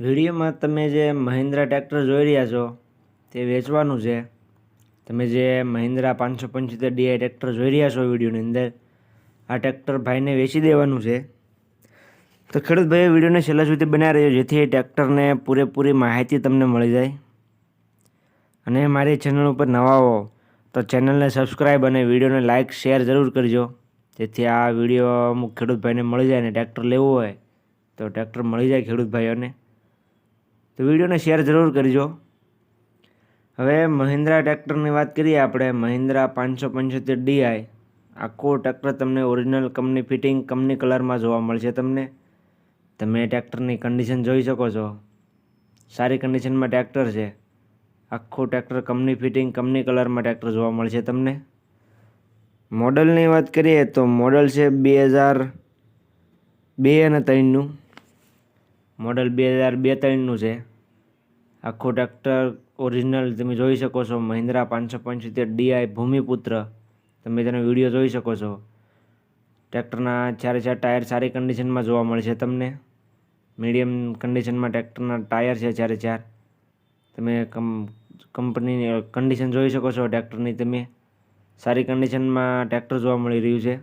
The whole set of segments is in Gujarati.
વિડીયોમાં તમે જે મહિન્દ્રા ટ્રેક્ટર જોઈ રહ્યા છો, તે વેચવાનું છે. તમે જે મહિન્દ્રા પાંચસો પંચોતેર ડીઆઈ ટ્રેક્ટર જોઈ રહ્યા છો વિડીયોની અંદર, આ ટ્રેક્ટર ભાઈને વેચી દેવાનું છે. તો ખેડૂત ભાઈ વિડીયોને છેલ્લા સુધી બનાવી રહ્યો જેથી એ ટ્રેક્ટરને પૂરેપૂરી માહિતી તમને મળી જાય. અને મારી ચેનલ ઉપર નવા હો, તો ચેનલને સબસ્ક્રાઈબ અને વિડીયોને લાઇક, શેર જરૂર કરજો, જેથી આ વીડિયો અમુક ખેડૂત ભાઈને મળી જાય ને ટ્રેક્ટર લેવું હોય, તો ટ્રેક્ટર મળી જાય ખેડૂત ભાઈઓને તો વિડીયોને શેર જરૂર કરજો. હવે મહિન્દ્રા ટ્રેક્ટરની વાત કરીએ આપણે. મહિન્દ્રા પાંચસો પંચોતેર ડીઆઈ આખું ટ્રેક્ટર તમને ઓરિજિનલ કંપની ફિટિંગ કંપની કલરમાં જોવા મળશે તમને. તમે ટ્રેક્ટરની કન્ડિશન જોઈ શકો છો. સારી કન્ડિશનમાં ટ્રેક્ટર છે. આખું ટ્રેક્ટર કંપની ફિટિંગ કંપની કલરમાં ટ્રેક્ટર જોવા મળશે તમને. મોડલની વાત કરીએ તો મોડલ છે બે હજાર બે અને ત્રણનું. મોડલ બે હજાર બે ત્રણનું છે. આખું ટ્રેક્ટર ઓરિજિનલ તમે જોઈ શકો છો, મહિન્દ્રા પાંચસો પંચોતેર ડીઆઈ ભૂમિપુત્ર. તમે તેનો વીડિયો જોઈ શકો છો. ટ્રેક્ટરના ચારે ચાર ટાયર સારી કન્ડિશનમાં જોવા મળશે તમને. મીડિયમ કન્ડિશનમાં ટ્રેક્ટરના ટાયર છે ચારે ચાર. તમે કમ, કંપનીની કન્ડિશન જોઈ શકો છો ટ્રેક્ટરની તમે. સારી કન્ડિશનમાં ટ્રેક્ટર જોવા મળી રહ્યું છે.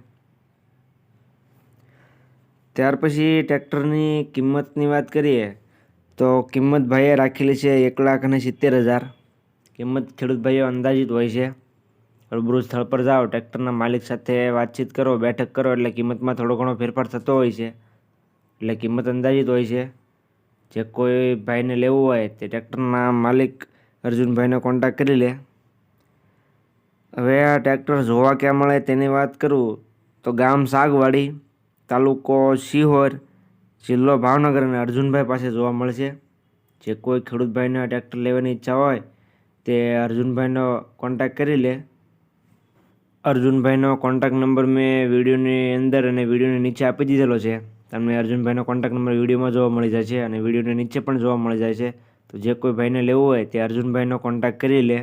ત્યાર પછી ટ્રેક્ટરની કિંમતની વાત કરીએ, તો કિંમત ભાઈએ રાખેલી છે એક લાખ અને સિત્તેર હજાર. કિંમત ખેડૂત ભાઈઓ અંદાજિત હોય છે. રૂબરૂ સ્થળ પર જાઓ, ટ્રેક્ટરના માલિક સાથે વાતચીત કરો, બેઠક કરો, એટલે કિંમતમાં થોડો ઘણો ફેરફાર થતો હોય છે. એટલે કિંમત અંદાજિત હોય છે. જે કોઈ ભાઈને લેવું હોય તે ટ્રેક્ટરના માલિક અર્જુનભાઈનો કોન્ટેક્ટ કરી લે. હવે આ ટ્રેક્ટર જોવા ક્યાં મળે તેની વાત કરું, તો ગામ સાગવાડી. તાલુકો સિહોર જિલ્લો ભાવનગર અને અર્જુનભાઈ પાસે જોવા મળશે. જે કોઈ ખેડૂત ભાઈને ટ્રેક્ટર લેવાની ઈચ્છા હોય તે અર્જુનભાઈનો કોન્ટેક્ટ કરી લે. અર્જુનભાઈનો કોન્ટેક્ટ નંબર મેં વિડીયોની અંદર અને વિડીયોની નીચે આપી દીધેલો છે. તમને અર્જુનભાઈનો કોન્ટેક્ટ નંબર વિડીયોમાં જોવા મળી જાય છે અને વિડીયોની નીચે પણ જોવા મળી જાય છે. તો જે કોઈ ભાઈને લેવું હોય તે અર્જુનભાઈનો કોન્ટેક્ટ કરી લે.